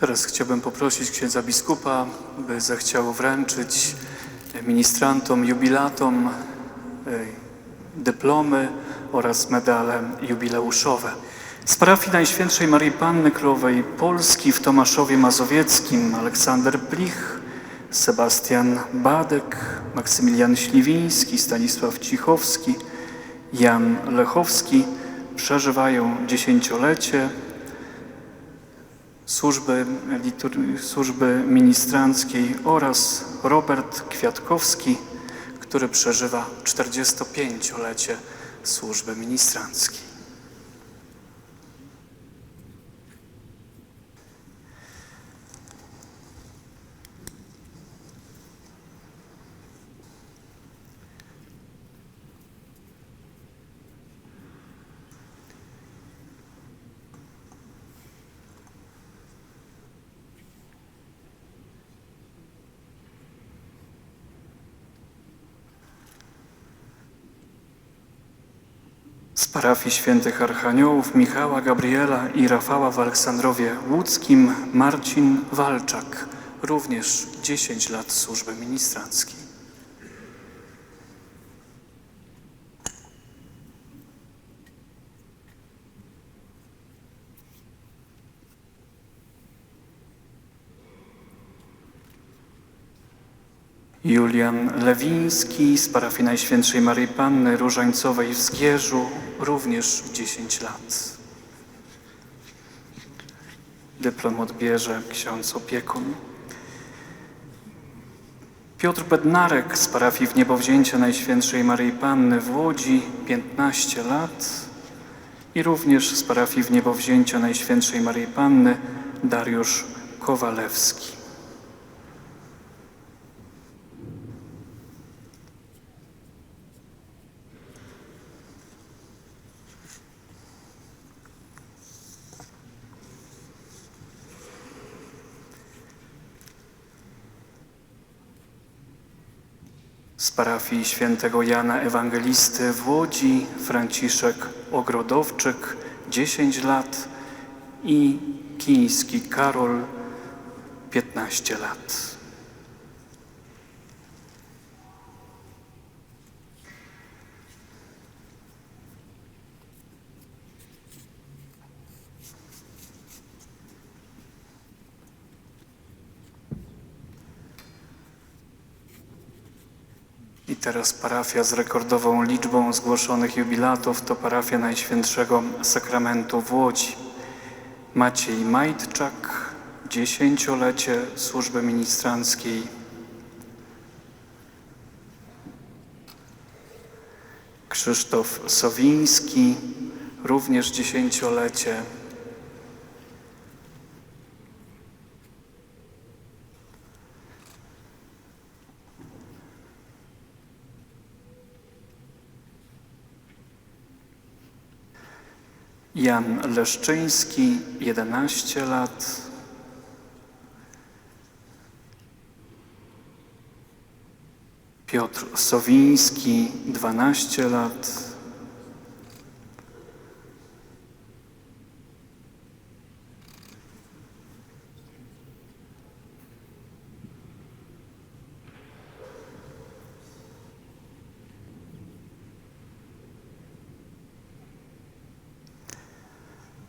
Teraz chciałbym poprosić księdza biskupa, by zechciał wręczyć ministrantom, jubilatom dyplomy oraz medale jubileuszowe. Z parafii Najświętszej Marii Panny Królowej Polski w Tomaszowie Mazowieckim Aleksander Plich, Sebastian Badek, Maksymilian Śliwiński, Stanisław Cichowski, Jan Lechowski przeżywają dziesięciolecie służby, służby ministranckiej oraz Robert Kwiatkowski, który przeżywa 45-lecie służby ministranckiej. Z parafii świętych Archaniołów Michała, Gabriela i Rafała w Aleksandrowie Łódzkim Marcin Walczak, również 10 lat służby ministranckiej. Julian Lewiński z parafii Najświętszej Maryi Panny Różańcowej w Zgierzu, również 10 lat. Dyplom odbierze ksiądz opiekun. Piotr Bednarek z parafii w Niebowzięcia Najświętszej Maryi Panny w Łodzi, 15 lat. I również z parafii w Niebowzięcia Najświętszej Maryi Panny Dariusz Kowalewski. Z parafii świętego Jana Ewangelisty w Łodzi Franciszek Ogrodowczyk 10 lat i Kiński Karol 15 lat. I teraz parafia z rekordową liczbą zgłoszonych jubilatów to parafia Najświętszego Sakramentu w Łodzi. Maciej Majtczak, dziesięciolecie służby ministranckiej. Krzysztof Sowiński, również dziesięciolecie. Jan Leszczyński, 11 lat. Piotr Sowiński, 12 lat.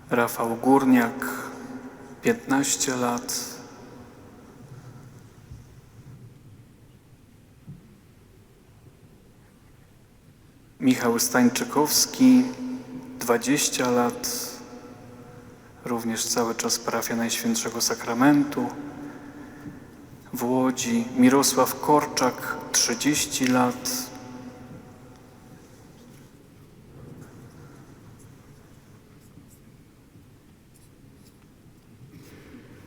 Rafał Górniak, 15 lat. Michał Stańczykowski, 20 lat. Również cały czas parafia Najświętszego Sakramentu. W Łodzi Mirosław Korczak, 30 lat.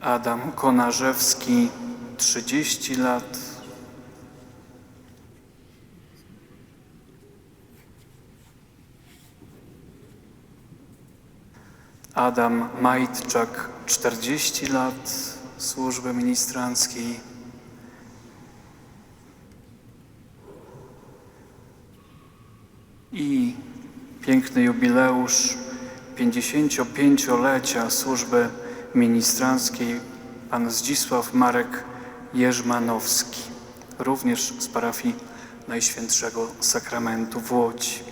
Adam Konarzewski, 30 lat. Adam Majtczak, 40 lat służby ministranckiej. I piękny jubileusz 55-lecia służby ministranckiej pan Zdzisław Marek Jerzmanowski, również z parafii Najświętszego Sakramentu w Łodzi.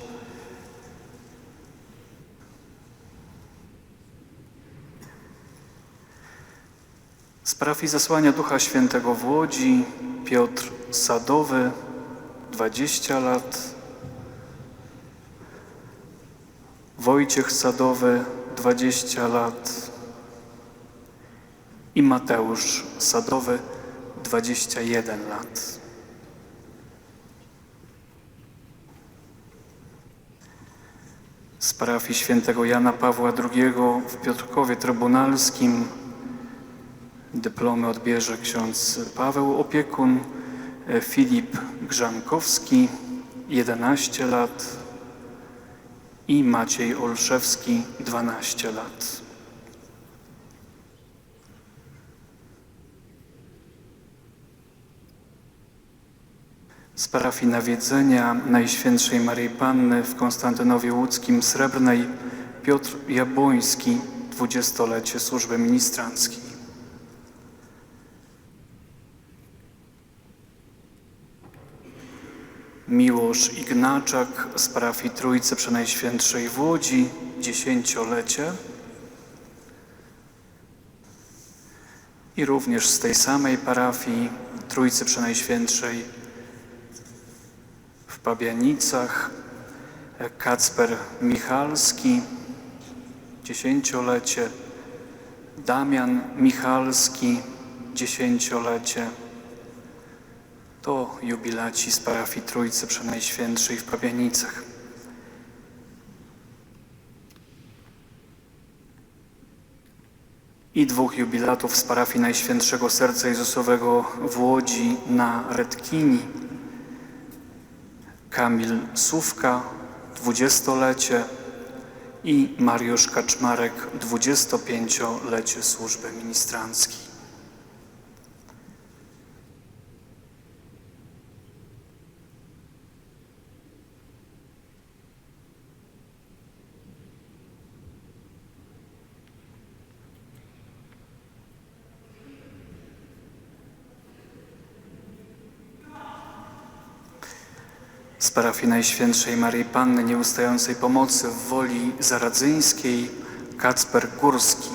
Z parafii Zesłania Ducha Świętego w Łodzi Piotr Sadowy, 20 lat. Wojciech Sadowy, 20 lat. I Mateusz Sadowy, 21 lat. Z parafii świętego Jana Pawła II w Piotrkowie Trybunalskim Dyplomy odbierze ksiądz Paweł Opiekun, Filip Grzankowski, 11 lat i Maciej Olszewski, 12 lat. Z parafii nawiedzenia Najświętszej Maryi Panny w Konstantynowie Łódzkim Srebrnej Piotr Jabłoński, dwudziestolecie służby ministranckiej. Miłosz Ignaczak z parafii Trójcy Przenajświętszej w Łodzi, dziesięciolecie. I również z tej samej parafii Trójcy Przenajświętszej w Pabianicach Kacper Michalski, dziesięciolecie. Damian Michalski, dziesięciolecie to jubilaci z parafii Trójcy Przenajświętszej w Pabianicach. I dwóch jubilatów z parafii Najświętszego Serca Jezusowego w Łodzi na Redkini. Kamil Sówka, dwudziestolecie i Mariusz Kaczmarek, dwudziestopięciolecie służby ministranckiej. Z parafii Najświętszej Maryi Panny Nieustającej Pomocy w Woli Zaradzyńskiej Kacper Górski,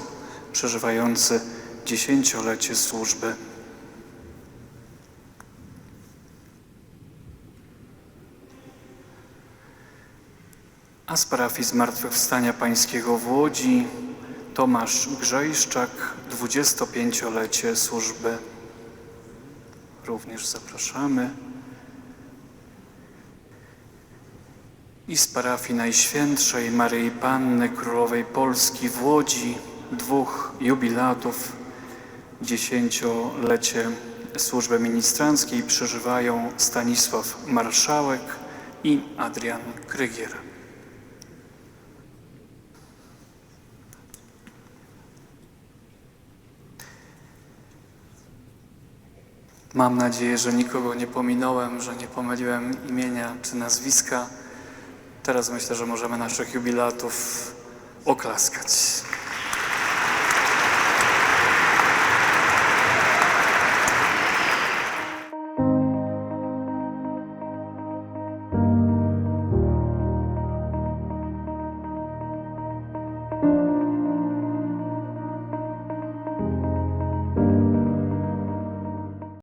przeżywający dziesięciolecie służby. A z parafii Zmartwychwstania Pańskiego w Łodzi Tomasz Grzejszczak, dwudziestopięciolecie służby. Również zapraszamy. I z parafii Najświętszej Maryi Panny Królowej Polski w Łodzi dwóch jubilatów dziesięciolecie służby ministranckiej przeżywają Stanisław Marszałek i Adrian Krygier. Mam nadzieję, że nikogo nie pominąłem, że nie pomyliłem imienia czy nazwiska. Teraz myślę, że możemy naszych jubilatów oklaskać.